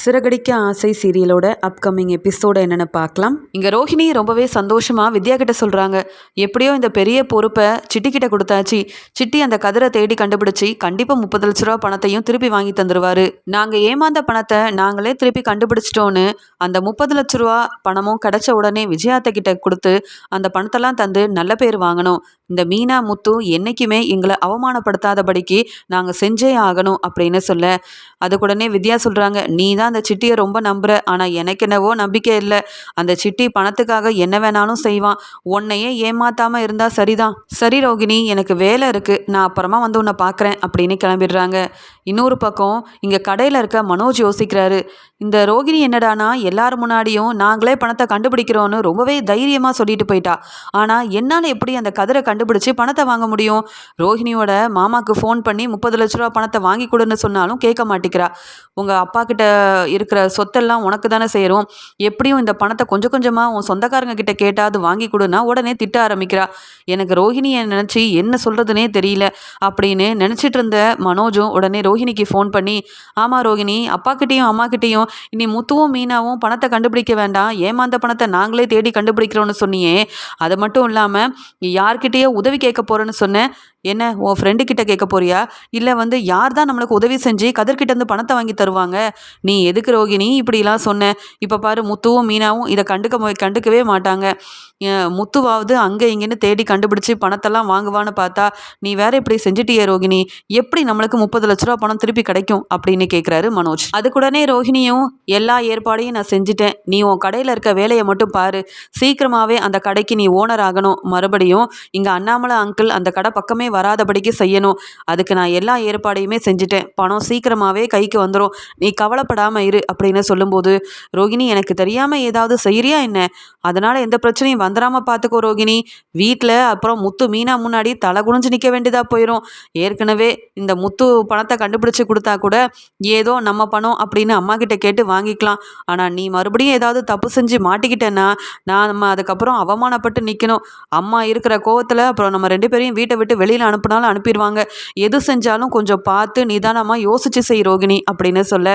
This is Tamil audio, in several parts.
சிறகடிக்க ஆசை சீரியலோட அப்கமிங் எபிசோட என்னென்னு பார்க்கலாம். இங்கே ரோஹிணி ரொம்பவே சந்தோஷமாக வித்யா கிட்ட சொல்கிறாங்க எப்படியோ இந்த பெரிய பொறுப்பை சிட்டி கிட்ட கொடுத்தாச்சு. சிட்டி அந்த கதிரை தேடி கண்டுபிடிச்சி கண்டிப்பாக முப்பது லட்ச ரூபா பணத்தையும் திருப்பி வாங்கி தந்துடுவார் நாங்கள் ஏமாந்த பணத்தை நாங்களே திருப்பி கண்டுபிடிச்சிட்டோன்னு அந்த முப்பது லட்ச ரூபா பணமும் கிடைச்ச உடனே விஜயாத்த கிட்ட கொடுத்து அந்த பணத்தெல்லாம் தந்து நல்ல பேர் வாங்கணும். இந்த மீனா முத்து என்றைக்குமே எங்களை அவமானப்படுத்தாதபடிக்கு நாங்கள் செஞ்சே ஆகணும் அப்படின்னு சொல்ல. அதுக்குடனே வித்யா சொல்கிறாங்க நீ தான் அந்த சிட்டியை ரொம்ப நம்புற. ஆனால் எனக்கு என்னவோ நம்பிக்கை இல்லை. அந்த சிட்டி பணத்துக்காக என்ன வேணாலும் செய்வான். உன்னையே ஏமாத்தாமல் இருந்தால் சரிதான். சரி ரோகிணி எனக்கு வேலை இருக்குது நான் அப்புறமா வந்து உன்னை பார்க்குறேன் அப்படின்னு கிளம்பிடுறாங்க. இன்னொரு பக்கம் இங்கே கடையில் இருக்க மனோஜ் யோசிக்கிறாரு. இந்த ரோகிணி என்னடானா எல்லார் முன்னாடியும் நாங்களே பணத்தை கண்டுபிடிக்கிறோன்னு ரொம்பவே தைரியமாக சொல்லிட்டு போயிட்டா. ஆனால் என்னால் எப்படி அந்த கதிரை கண்டுபிடிச்சி பணத்தை வாங்க முடியும்? ரோஹிணியோட மாமாவுக்கு ஃபோன் பண்ணி முப்பது லட்ச ரூபா பணத்தை வாங்கி கொடுன்னு சொன்னாலும் கேட்க மாட்டேங்கிறா. உங்கள் அப்பா கிட்ட இருக்கிற சொத்தெல்லாம் உனக்கு தானே சேரும்? எப்படியும் இந்த பணத்தை கொஞ்சம் கொஞ்சமாக உன் சொந்தக்காரங்க கிட்ட கேட்டாவது வாங்கி கொடுனா உடனே திட்ட ஆரம்பிக்கிறா. எனக்கு ரோஹிணியை நினச்சி என்ன சொல்கிறதுனே தெரியல. அப்படின்னு நினச்சிட்டு இருந்த மனோஜும் உடனே ரோஹிணிக்கு ஃபோன் பண்ணி ஆமாம் ரோஹிணி அப்பாக்கிட்டேயும் அம்மாக்கிட்டேயும் இனி முத்துவும் மீனாவும் பணத்தை கண்டுபிடிக்க வேண்டாம். ஏமாந்த பணத்தை நாங்களே தேடி கண்டுபிடிக்கிறோன்னு சொன்னியே. அது மட்டும் இல்லாமல் யார்கிட்டயோ உதவி கேட்க போகிறேன்னு சொன்னேன் என்ன உன் ஃப்ரெண்டு கிட்ட கேட்க போறியா? இல்லை வந்து யார் தான் நம்மளுக்கு உதவி செஞ்சு கதிர்கிட்ட இருந்து பணத்தை வாங்கி தருவாங்க? நீ எதுக்கு ரோகிணி? இப்படிலாம் சொன்னேன் இப்போ பாரு முத்துவும் மீனாவும் இதை கண்டுக்க கண்டுக்கவே மாட்டாங்க. முத்துவாவது அங்கே இங்கேன்னு தேடி கண்டுபிடிச்சி பணத்தெல்லாம் வாங்குவான்னு பார்த்தா நீ வேற இப்படி செஞ்சிட்டியே ரோகிணி. எப்படி நம்மளுக்கு முப்பது லட்ச ரூபா பணம் திருப்பி கிடைக்கும்? அப்படின்னு கேட்குறாரு மனோஜ். அதுக்குடனே ரோஹிணியும் எல்லா ஏற்பாடையும் நான் செஞ்சுட்டேன். நீ உன் கடையில் இருக்க வேலையை மட்டும் பாரு. சீக்கிரமாகவே அந்த கடைக்கு நீ ஓனர் ஆகணும். மறுபடியும் இங்கே அண்ணாமலை அங்கிள் அந்த கடை பக்கமே வராதபடிக்கு செய்யணும். அதுக்கு நான் எல்லா ஏற்பாடையுமே செஞ்சுட்டேன். பணம் சீக்கிரமாகவே கைக்கு வந்துடும் நீ கவலைப்படாமல் இரு அப்படின்னு சொல்லும்போது ரோகிணி எனக்கு தெரியாமல் ஏதாவது செய்கிறியா என்ன? அதனால் எந்த பிரச்சனையும் வந்துடாமல் பார்த்துக்கோ ரோகிணி. வீட்டில் அப்புறம் முத்து மீனா முன்னாடி தலை குனிஞ்சு நிற்க வேண்டியதாக போயிடும் ஏற்கனவே இந்த முத்து பணத்தை கண்டுபிடிச்சு கொடுத்தா கூட ஏதோ நம்ம பணம் அப்படின்னு அம்மா கிட்ட கேட்டு வாங்கிக்கலாம். ஆனால் நீ மறுபடியும் ஏதாவது தப்பு செஞ்சு மாட்டிக்கிட்டேன்னா நான் நம்ம அதுக்கப்புறம் அவமானப்பட்டு நிற்கணும் அம்மா இருக்கிற கோவத்தில் அப்புறம் நம்ம ரெண்டு பேரையும் வீட்டை விட்டு வெளியில் அனுப்புனாலும் அனுப்பிடுவாங்க. எது செஞ்சாலும் கொஞ்சம் பார்த்து நிதானமாக யோசிச்சு செய் ரோகிணி அப்படின்னு சொல்ல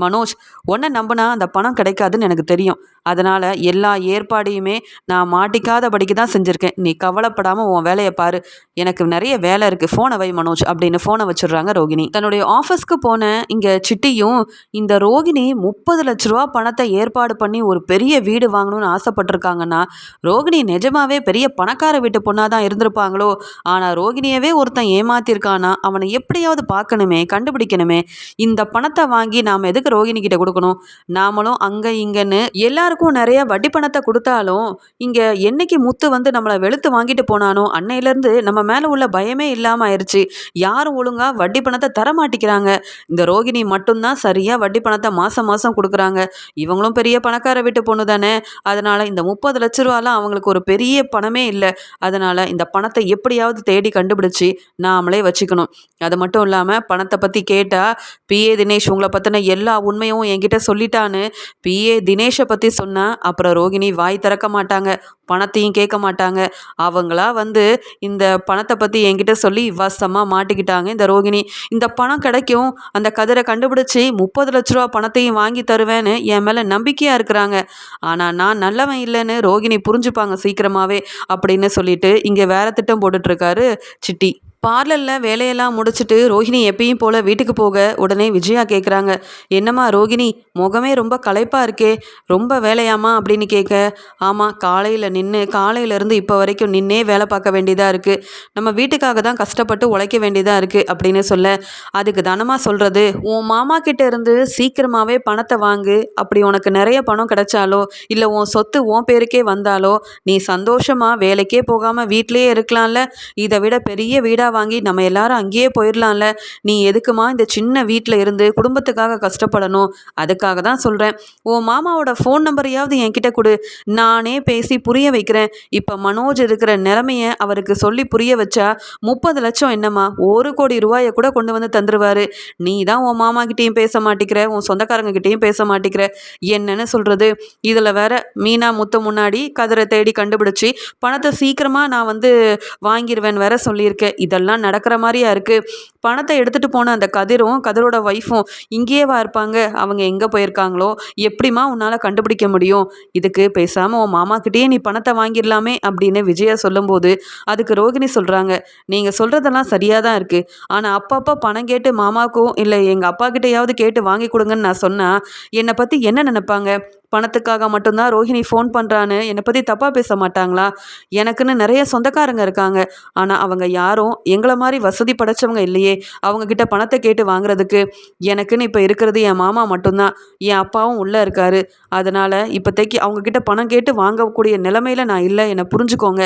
மனோஜ் உன்னை நம்பினா அந்த பணம் கிடைக்காதுன்னு எனக்கு தெரியும். அதனால் எல்லா ஏற்பாடையுமே நான் மாட்டிக்காதபடிக்கு தான் செஞ்சுருக்கேன். நீ கவலைப்படாமல் உன் வேலையை பாரு. எனக்கு நிறைய வேலை இருக்குது ஃபோனை வை மனோஜ் அப்படின்னு ஃபோனை வச்சிடுறாங்க ரோகிணி. தன்னுடைய ஆஃபீஸ்க்கு போன இங்கே சிட்டியும் இந்த ரோகிணி முப்பது லட்ச ரூபா பணத்தை ஏற்பாடு பண்ணி ஒரு பெரிய வீடு வாங்கணும்னு ஆசைப்பட்டிருக்காங்கன்னா ரோகிணி நிஜமாவே பெரிய பணக்கார வீட்டு பொண்ணாக தான் இருந்திருப்பாங்களோ? ஆனால் ரோகிணியவே ஒருத்தன் ஏமாத்திருக்கானா? அவனை எப்படியாவது பார்க்கணுமே கண்டுபிடிக்கணுமே. இந்த பணத்தை வாங்கி நாம் எதுக்கு ரோகிணி கிட்ட கொடுக்கணும்? நாமளும் அங்கே இங்கன்னு எல்லாருக்கும் நிறைய வட்டி பணத்தை கொடுத்தாலும் இங்கே என்னைக்கு முத்து வந்து நம்மளை வெளுத்து வாங்கிட்டு போனானோ அன்னையிலேருந்து நம்ம மேலே உள்ள பயமே இல்லாமல் ஆயிடுச்சு யாரும் ஒழுங்காக வட்டி பணத்தை தர மாட்டேங்கிறாங்க இந்த ரோகிணி மட்டும்தான் சரியாக வட்டி பணத்தை மாதம் மாதம் கொடுக்குறாங்க. இவங்களும் பெரிய பணக்கார வீட்டு பொண்ணு தானே. அதனால் இந்த முப்பது லட்ச ரூபாலாம் அவங்களுக்கு ஒரு பெரிய பணமே இல்லை. அதனால் இந்த பணத்தை எப்படியாவது தேடி கண்டுபிடிச்சி நாமளே வச்சுக்கணும். அது மட்டும் இல்லாமல் பணத்தை பற்றி கேட்டால் பிஏ தினேஷ் உங்களை பற்றின எல்லா உண்மையும் என்கிட்ட சொல்லிட்டான்னு பிஏ தினேஷை பற்றி சொன்னால் அப்புறம் ரோகிணி வாய் திறக்க மாட்டாங்க பணத்தையும் கேட்க மாட்டாங்க. அவங்களா வந்து இந்த பணத்தை பற்றி என்கிட்ட சொல்லி வசமாக மாட்டிக்கிட்டாங்க இந்த ரோகிணி. இந்த பணம் கிடைக்கும் அந்த கதிரை கண்டுபிடிச்சி முப்பது லட்ச ரூபா பணத்தையும் வாங்கி தருவேன்னு என் மேலே நம்பிக்கையாக இருக்கிறாங்க. ஆனால் நான் நல்லவன் இல்லைன்னு ரோகிணி புரிஞ்சுப்பாங்க சீக்கிரமாகவே அப்படின்னு சொல்லிட்டு இங்கே வேறு திட்டம் போட்டுட்ருக்காரு சிட்டி. பார்லரில் வேலையெல்லாம் முடிச்சுட்டு ரோஹிணி எப்பயும் போல் வீட்டுக்கு போக உடனே விஜயா கேட்குறாங்க என்னம்மா ரோகிணி முகமே ரொம்ப களைப்பாக இருக்கே ரொம்ப வேலையாம்மா? அப்படின்னு கேட்க ஆமாம் காலையில் நின்று காலையிலேருந்து இப்போ வரைக்கும் நின்னே வேலை பார்க்க வேண்டியதாக இருக்குது நம்ம வீட்டுக்காக தான் கஷ்டப்பட்டு உழைக்க வேண்டியதாக இருக்குது அப்படின்னு சொல்ல. அதுக்கு தானமாக சொல்கிறது உன் மாமா கிட்ட இருந்து சீக்கிரமாகவே பணத்தை வாங்கு. அப்படி உனக்கு நிறைய பணம் கிடைச்சாலோ இல்லை உன் சொத்து உன் பேருக்கே வந்தாலோ நீ சந்தோஷமாக வேலைக்கே போகாமல் வீட்டிலேயே இருக்கலாம்ல. இதை விட பெரிய வீடாக வாங்கி நம்ம எல்லாரும் அங்கேயே போயிடலாம்ல. நீ எதுக்குமா இந்த சின்ன வீட்டில் இருந்து குடும்பத்துக்காக கஷ்டப்படணும்? அதுக்காக தான் சொல்கிறேன் உன் மாமாவோட ஃபோன் நம்பரையாவது என்கிட்ட கொடு. நானே பேசி புரிய வைக்கிறேன். இப்போ மனோஜ் இருக்கிற நிலமையை அவருக்கு சொல்லி புரிய வச்சா முப்பது லட்சம் என்னம்மா? ஒரு கோடி ரூபாயை கூட கொண்டு வந்து தந்துருவாரு. நீ தான் உன் மாமா கிட்டேயும் பேச மாட்டேங்கிற உன் சொந்தக்காரங்க கிட்டேயும் பேச மாட்டேங்கிற என்னன்னு சொல்கிறது இதில் வேற மீனா முத்த முன்னாடி கதிரை தேடி கண்டுபிடிச்சி பணத்தை சீக்கிரமாக நான் வந்து வாங்கிடுவேன் வேற சொல்லியிருக்கேன். இதை இதெல்லாம் நடக்கிற மாதிரியா இருக்குது பணத்தை எடுத்துகிட்டு போன அந்த கதிரும் கதிரோட ஒய்ஃபும் இங்கேயேவா இருப்பாங்க? அவங்க எங்கே போயிருக்காங்களோ? எப்படிம்மா உன்னால் கண்டுபிடிக்க முடியும்? இதுக்கு பேசாமல் உன் மாமாக்கிட்டேயே நீ பணத்தை வாங்கிடலாமே அப்படின்னு விஜயா சொல்லும்போது அதுக்கு ரோகிணி சொல்கிறாங்க நீங்கள் சொல்கிறதெல்லாம் சரியாக தான் இருக்குது ஆனால் அப்பப்போ பணம் கேட்டு மாமாவுக்கும் இல்லை எங்கள் அப்பா கிட்டேயாவது கேட்டு வாங்கி கொடுங்கன்னு நான் சொன்னால் என்னை பற்றி என்ன நினைப்பாங்க? பணத்துக்காக மட்டும்தான் ரோஹிணி ஃபோன் பண்ணுறான்னு என்னை பற்றி தப்பாக பேச மாட்டாங்களா? எனக்குன்னு நிறைய சொந்தக்காரங்க இருக்காங்க. ஆனால் அவங்க யாரும் எங்களை மாதிரி வசதி படைச்சவங்க இல்லையே. அவங்கக்கிட்ட பணத்தை கேட்டு வாங்குறதுக்கு எனக்குன்னு இப்போ இருக்கிறது என் மாமா மட்டும்தான். என் அப்பாவும் உள்ளே இருக்காரு. அதனால் இப்போதைக்கு அவங்கக்கிட்ட பணம் கேட்டு வாங்கக்கூடிய நிலமையில் நான் இல்லை. என்னை புரிஞ்சுக்கோங்க.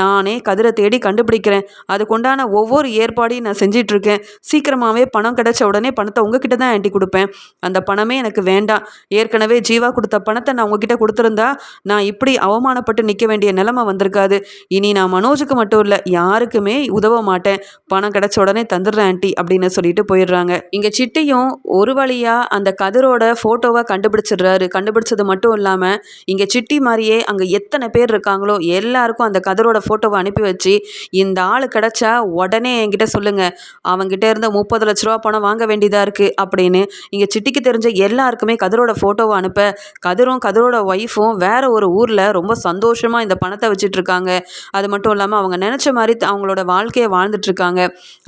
நானே கதிரை தேடி கண்டுபிடிக்கிறேன். அதுக்குண்டான ஒவ்வொரு ஏற்பாடையும் நான் செஞ்சிட்ருக்கேன். சீக்கிரமாகவே பணம் கிடைச்ச உடனே பணத்தை உங்ககிட்ட தான் ஆண்டி கொடுப்பேன். அந்த பணமே எனக்கு வேண்டாம். ஏற்கனவே ஜீவா கொடுத்த பணத்தை நான் உங்ககிட்ட கொடுத்துருந்தா நான் இப்படி அவமானப்பட்டு நிற்க வேண்டிய நிலைமை வந்திருக்காது. இனி நான் மனோஜுக்கு மட்டும் இல்லை யாருக்குமே உதவ மாட்டேன். பணம் கிடச்ச உடனே தந்துடுறேன் ஆண்டி அப்படின்னு சொல்லிட்டு போயிடுறாங்க. இங்கே சிட்டியும் ஒரு வழியாக அந்த கதிரோட ஃபோட்டோவை கண்டுபிடிச்சிடுறாரு. கண்டுபிடிச்சது மட்டும் இல்லாமல் இங்கே சிட்டி மாதிரியே அங்கே எத்தனை பேர் இருக்காங்களோ எல்லாருக்கும் அந்த கதிரோட ஃபோட்டோவை அனுப்பி வச்சு இந்த ஆள் கிடச்சா உடனே என்கிட்ட சொல்லுங்கள் அவங்ககிட்ட இருந்த முப்பது லட்ச ரூபா பணம் வாங்க வேண்டியதாக இருக்குது அப்படின்னு இங்கே சிட்டிக்கு தெரிஞ்ச எல்லாருக்குமே கதிரோட ஃபோட்டோவை அனுப்ப கதிரும் கதிரோட ஒய்ஃபும் வேற ஒரு ஊரில் ரொம்ப சந்தோஷமாக இந்த பணத்தை வச்சிட்ருக்காங்க. அது மட்டும் இல்லாமல் அவங்க நினச்ச மாதிரி அவங்களோட வாழ்க்கையை வாழ்ந்துட்டுருக்காங்க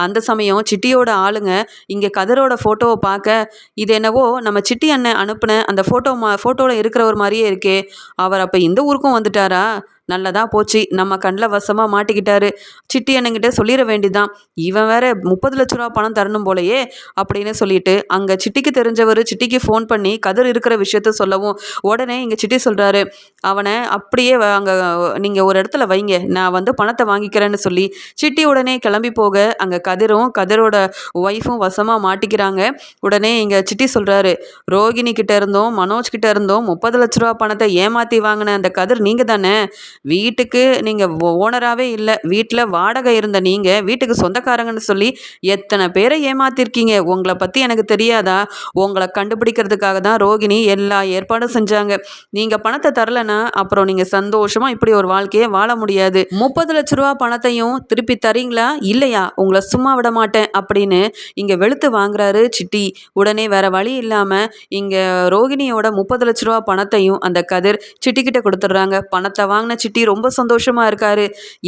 அந்த சமயம் சிட்டியோட ஆளுங்க இங்கே கதிரோட ஃபோட்டோவை பார்க்க இது என்னவோ நம்ம சிட்டி அண்ணன் அனுப்பின அந்த ஃபோட்டோ மா ஃபோட்டோவில் இருக்கிறவர் மாதிரியே இருக்கே. அவர் அப்போ இந்த ஊருக்கும் வந்துட்டாரா? நல்லதாக போச்சு. நம்ம கண்ணில் வசமாக மாட்டிக்கிட்டாரு. சிட்டி அண்ணங்கிட்ட சொல்லிட வேண்டிதான். இவன் வேற முப்பது லட்ச ரூபா பணம் தரணும் போலையே அப்படின்னு சொல்லிட்டு அங்கே சிட்டிக்கு தெரிஞ்சவர் சிட்டிக்கு ஃபோன் பண்ணி கதிர் இருக்கிற விஷயத்த சொல்லவும் உடனே இங்கே சிட்டி சொல்கிறாரு அவனை அப்படியே அங்கே நீங்கள் ஒரு இடத்துல வைங்க. நான் வந்து பணத்தை வாங்கிக்கிறேன்னு சொல்லி சிட்டி உடனே கிளம்பி போக அங்கே கதிரும் கதிரோட ஒய்ஃபும் வசமாக மாட்டிக்கிறாங்க. உடனே இங்கே சிட்டி சொல்கிறாரு ரோகிணி கிட்ட இருந்தோம் மனோஜ் கிட்ட இருந்தோம் முப்பது லட்ச ரூபா பணத்தை ஏமாற்றி வாங்கின அந்த கதிர் நீங்கள் தானே வீட்டுக்கு நீங்கள் ஓனராகவே இல்லை. வீட்டில் வாடகை இருந்த நீங்கள் வீட்டுக்கு சொந்தக்காரங்கன்னு சொல்லி எத்தனை பேரை ஏமாத்திருக்கீங்க? உங்களை பற்றி எனக்கு தெரியாதா? உங்களை கண்டுபிடிக்கிறதுக்காக தான் ரோகிணி எல்லா ஏற்பாடும் செஞ்சாங்க. நீங்கள் பணத்தை தரலைன்னா அப்புறம் நீங்கள் சந்தோஷமாக இப்படி ஒரு வாழ்க்கையை வாழ முடியாது. முப்பது லட்ச ரூபா பணத்தையும் திருப்பி தரீங்களா? இல்லையா. உங்களை சும்மா விட மாட்டேன் அப்படின்னு இங்கே வெளுத்து வாங்குறாரு சிட்டி. உடனே வேற வழி இல்லாமல் இங்கே ரோகிணியோட முப்பது லட்ச ரூபா பணத்தையும் அந்த கதிர் சிட்டிக்கிட்ட கொடுத்துட்றாங்க. பணத்தை வாங்கின சிட்டி ரொம்ப சந்தோஷமாக இருக்கார்.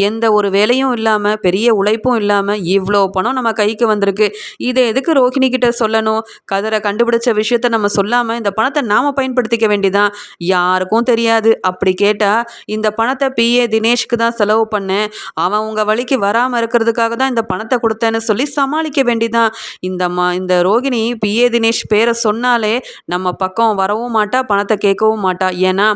எந்த ஒரு வேலையும் இல்லாமல் பெரிய உழைப்பும் இல்லாமல் இவ்வளோ பணம் நம்ம கைக்கு வந்திருக்கு. இதை எதுக்கு ரோஹிணி கிட்ட சொல்லணும்? கதரை கண்டுபிடிச்ச விஷயத்த நம்ம சொல்லாமல் இந்த பணத்தை நாம் பயன்படுத்திக்க வேண்டியதான் யாருக்கும் தெரியாது. அப்படி கேட்டால் இந்த பணத்தை பிஏ தினேஷ்க்கு தான் செலவு பண்ணேன். அவன் உங்கள் வழிக்கு வராமல் இருக்கிறதுக்காக தான் இந்த பணத்தை கொடுத்தேன்னு சொல்லி சமாளிக்க வேண்டிதான் இந்த மா இந்த ரோகிணி பிஏ தினேஷ் பேரை சொன்னாலே நம்ம பக்கம் வரவும் மாட்டா பணத்தை கேட்கவும் மாட்டா. ஏன்னா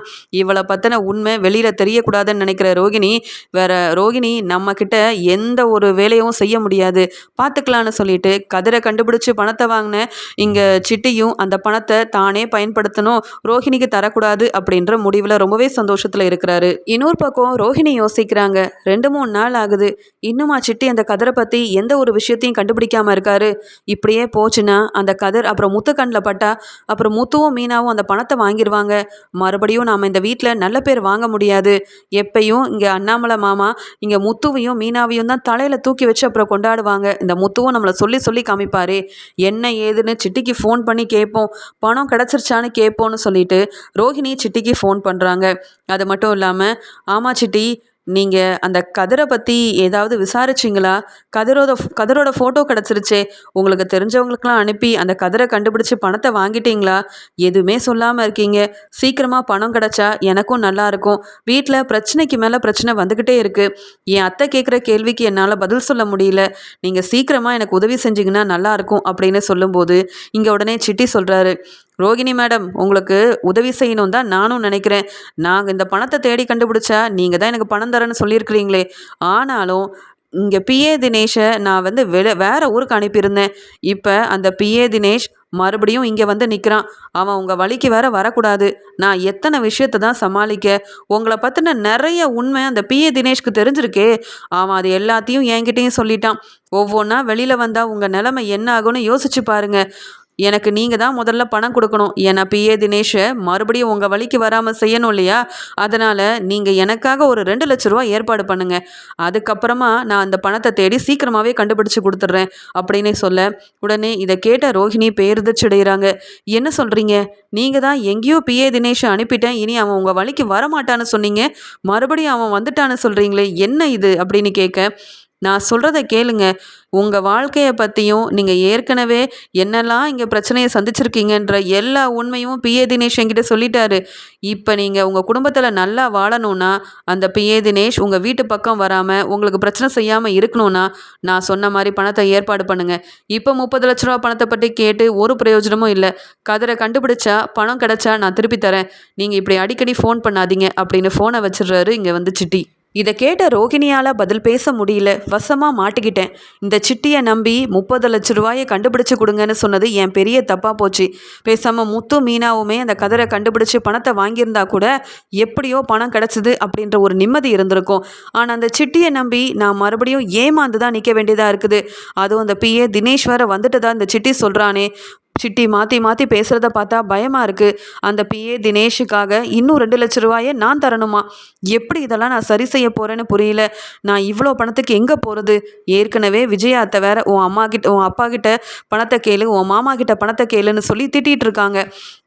இவளை பற்றின உண்மை வெளியில் தெரியக்கூடாது. கூடாதுன்னு நினைக்கிற ரோகிணி வேற ரோகிணி நம்மக்கிட்ட எந்த ஒரு வேலையும் செய்ய முடியாது. பார்த்துக்கலான்னு சொல்லிட்டு கதிரை கண்டுபிடிச்சி பணத்தை வாங்கின இங்கே சிட்டியும் அந்த பணத்தை தானே பயன்படுத்தணும் ரோஹிணிக்கு தரக்கூடாது அப்படின்ற முடிவில் ரொம்பவே சந்தோஷத்தில் இருக்கிறாரு. இன்னொரு பக்கம் ரோஹிணி யோசிக்கிறாங்க ரெண்டு மூணு நாள் ஆகுது. இன்னுமா சிட்டி அந்த கதிரை பற்றி எந்த ஒரு விஷயத்தையும் கண்டுபிடிக்காம இருக்காரு. இப்படியே போச்சுன்னா அந்த கதிர் அப்புறம் முத்து கண்ணில் பட்டா அப்புறம் முத்துவும் மீனாவும் அந்த பணத்தை வாங்கிடுவாங்க மறுபடியும் நாம் இந்த வீட்டில் நல்ல பேர் வாங்க முடியாது. எப்பையும் இங்கே அண்ணாமலை மாமா இங்கே முத்துவையும் மீனாவையும் தான் தலையில் தூக்கி வச்சு அப்புறம் கொண்டாடுவாங்க. இந்த முத்துவும் நம்மளை சொல்லி சொல்லி காமிப்பாரு. என்ன ஏதுன்னு சிட்டிக்கு ஃபோன் பண்ணி கேட்போம். பணம் கிடச்சிருச்சான்னு கேட்போன்னு சொல்லிட்டு ரோஹிணி சிட்டிக்கு ஃபோன் பண்ணுறாங்க அது மட்டும் இல்லாமல் ஆமா சிட்டி நீங்கள் அந்த கதிரை பற்றி ஏதாவது விசாரிச்சிங்களா? கதிரோட கதிரோட ஃபோட்டோ கிடச்சிருச்சே. உங்களுக்கு தெரிஞ்சவங்களுக்கெலாம் அனுப்பி அந்த கதிரை கண்டுபிடிச்சி பணத்தை வாங்கிட்டீங்களா? எதுவுமே சொல்லாமல் இருக்கீங்க. சீக்கிரமாக பணம் கிடச்சா எனக்கும் நல்லாயிருக்கும் வீட்டில் பிரச்சனைக்கு மேலே பிரச்சனை வந்துக்கிட்டே இருக்குது என் அத்தை கேட்குற கேள்விக்கு என்னால் பதில் சொல்ல முடியல. நீங்கள் சீக்கிரமாக எனக்கு உதவி செஞ்சிங்கன்னா நல்லாயிருக்கும் அப்படின்னு சொல்லும்போது இங்கே உடனே சிட்டி சொல்கிறாரு ரோகிணி மேடம் உங்களுக்கு உதவி செய்யணும் தான் நானும் நினைக்கிறேன். நாங்கள் இந்த பணத்தை தேடி கண்டுபிடிச்சா நீங்கள் தான் எனக்கு பணம் தரேன்னு சொல்லியிருக்கிறீங்களே. ஆனாலும் இங்கே பிஏ தினேஷை நான் வந்து வெ வேறு ஊருக்கு அனுப்பியிருந்தேன். இப்போ அந்த பிஏ தினேஷ் மறுபடியும் இங்கே வந்து நிற்கிறான் அவன் உங்கள் வழிக்கு வேற வரக்கூடாது. நான் எத்தனை விஷயத்தை தான் சமாளிக்க? உங்களை பற்றின நிறைய உண்மை அந்த பிஏ தினேஷ்க்கு தெரிஞ்சிருக்கே. அவன் அது எல்லாத்தையும் என்கிட்டையும் சொல்லிட்டான். ஒவ்வொன்றா வெளியில் வந்தால் உங்கள் நிலைமை என்ன ஆகும்னு யோசிச்சு பாருங்கள் எனக்கு நீங்கள் தான் முதல்ல பணம் கொடுக்கணும். ஏன்னா பிஏ தினேஷை மறுபடியும் உங்கள் வழிக்கு வராமல் செய்யணும் இல்லையா? அதனால் நீங்கள் எனக்காக ஒரு ரெண்டு லட்ச ரூபா ஏற்பாடு பண்ணுங்கள் அதுக்கப்புறமா நான் அந்த பணத்தை தேடி சீக்கிரமாகவே கண்டுபிடிச்சு கொடுத்துட்றேன் அப்படின்னு சொல்ல உடனே இதை கேட்ட ரோஹிணி பேருதச்சடைகிறாங்க என்ன சொல்கிறீங்க நீங்கள் தான் எங்கேயோ பிஏ தினேஷை அனுப்பிட்டேன். இனி அவன் உங்கள் வழிக்கு வரமாட்டான்னு சொன்னீங்க. மறுபடியும் அவன் வந்துட்டான்னு சொல்கிறீங்களே என்ன இது? அப்படின்னு கேட்க நான் சொல்கிறத கேளுங்க. உங்கள் வாழ்க்கையை பற்றியும் நீங்கள் ஏற்கனவே என்னெல்லாம் இங்கே பிரச்சனையை சந்திச்சிருக்கீங்கன்ற எல்லா உண்மையும் பிஏ தினேஷ் என்கிட்ட சொல்லிட்டாரு. இப்போ நீங்கள் உங்கள் குடும்பத்தில் நல்லா வாழணும்னா அந்த பிஏ தினேஷ் உங்கள் வீட்டு பக்கம் வராமல் உங்களுக்கு பிரச்சனை செய்யாமல் இருக்கணும்னா நான் சொன்ன மாதிரி பணத்தை ஏற்பாடு பண்ணுங்கள் இப்போ முப்பது லட்ச ரூபா பணத்தை பற்றி கேட்டு ஒரு பிரயோஜனமும் இல்லை. கதிரை கண்டுபிடிச்சா பணம் கிடைச்சா நான் திருப்பி தரேன். நீங்கள் இப்படி அடிக்கடி ஃபோன் பண்ணாதீங்க அப்படின்னு ஃபோனை வச்சிடுறாரு இங்கே வந்து சிட்டி. இதை கேட்ட ரோகிணியால் பதில் பேச முடியல. வசமாக மாட்டிக்கிட்டேன். இந்த சிட்டியை நம்பி முப்பது லட்ச ரூபாயை கண்டுபிடிச்சு கொடுங்கன்னு சொன்னது என் பெரிய தப்பாக போச்சு. பேசாமல் முத்து மீனாவுமே அந்த கதரை கண்டுபிடிச்சு பணத்தை வாங்கியிருந்தா கூட எப்படியோ பணம் கிடச்சிது அப்படின்ற ஒரு நிம்மதி இருந்திருக்கும். ஆனால் அந்த சிட்டியை நம்பி நான் மறுபடியும் ஏமாந்து தான் நிற்க வேண்டியதாக இருக்குது. அதுவும் அந்த பிஏ தினேஷ் வந்துட்டு தான் இந்த சிட்டி சொல்கிறானே சிட்டி மாற்றி மாற்றி பேசுகிறத பார்த்தா பயமாக இருக்குது அந்த பிஏ தினேஷுக்காக இன்னும் ரெண்டு லட்ச ரூபாயை நான் தரணுமா? எப்படி இதெல்லாம் நான் சரி செய்ய போகிறேன்னு புரியல. நான் இவ்வளோ பணத்துக்கு எங்கே போகிறது ஏற்கனவே விஜயா அத்தை வேற உன் அம்மா கிட்ட உன் அப்பா கிட்ட பணத்தை கேளு உன் மாமா கிட்ட பணத்தை கேளுன்னு சொல்லி திட்டிகிட்டு இருக்காங்க.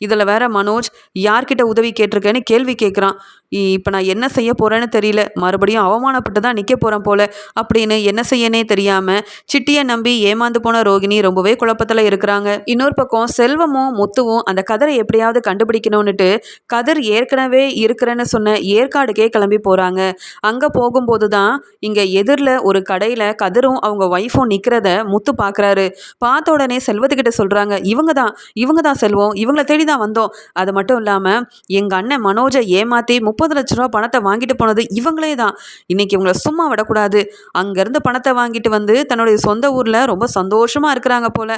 இதில் வேற மனோஜ் யார்கிட்ட உதவி கேட்டிருக்கேன்னு கேள்வி கேட்குறான் இப்போ நான் என்ன செய்ய போகிறேன்னு தெரியல. மறுபடியும் அவமானப்பட்டு தான் நிற்க போகிறேன் போல அப்படின்னு என்ன செய்யனே தெரியாமல் சிட்டியை நம்பி ஏமாந்து போன ரோகிணி ரொம்பவே குழப்பத்தில் இருக்கிறாங்க. இன்னொரு பக்கம் செல்வமும் முத்துவும் அந்த கதரை எப்படியாவது கண்டுபிடிக்கணும்னுட்டு கதிர் ஏற்கனவே இருக்கிறேன்னு சொன்ன ஏற்காடுக்கே கிளம்பி போகிறாங்க அங்கே போகும்போது தான் இங்கே எதிரில் ஒரு கடையில் கதிரும் அவங்க ஒய்ஃபும் நிற்கிறத முத்து பார்க்குறாரு பார்த்த உடனே செல்வத்துக்கிட்ட சொல்கிறாங்க இவங்க தான் இவங்க தான் செல்வம் இவங்களை தேடி தான் வந்தோம். அது மட்டும் இல்லாமல் எங்கள் அண்ணன் மனோஜை ஏமாற்றி முப்பது லட்ச ரூபா பணத்தை வாங்கிட்டு போனது இவங்களே தான் இன்றைக்கி இவங்களை சும்மா விடக்கூடாது. அங்கேருந்து பணத்தை வாங்கிட்டு வந்து தன்னுடைய சொந்த ஊரில் ரொம்ப சந்தோஷமாக இருக்கிறாங்க போல்.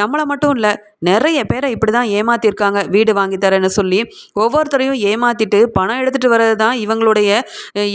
நம்மளை மட்டும் இல்லை நிறைய பேரை இப்படி தான் ஏமாற்றிருக்காங்க வீடு வாங்கி தரேன்னு சொல்லி ஒவ்வொருத்தரையும் ஏமாற்றிட்டு பணம் எடுத்துகிட்டு வர்றது தான் இவங்களுடைய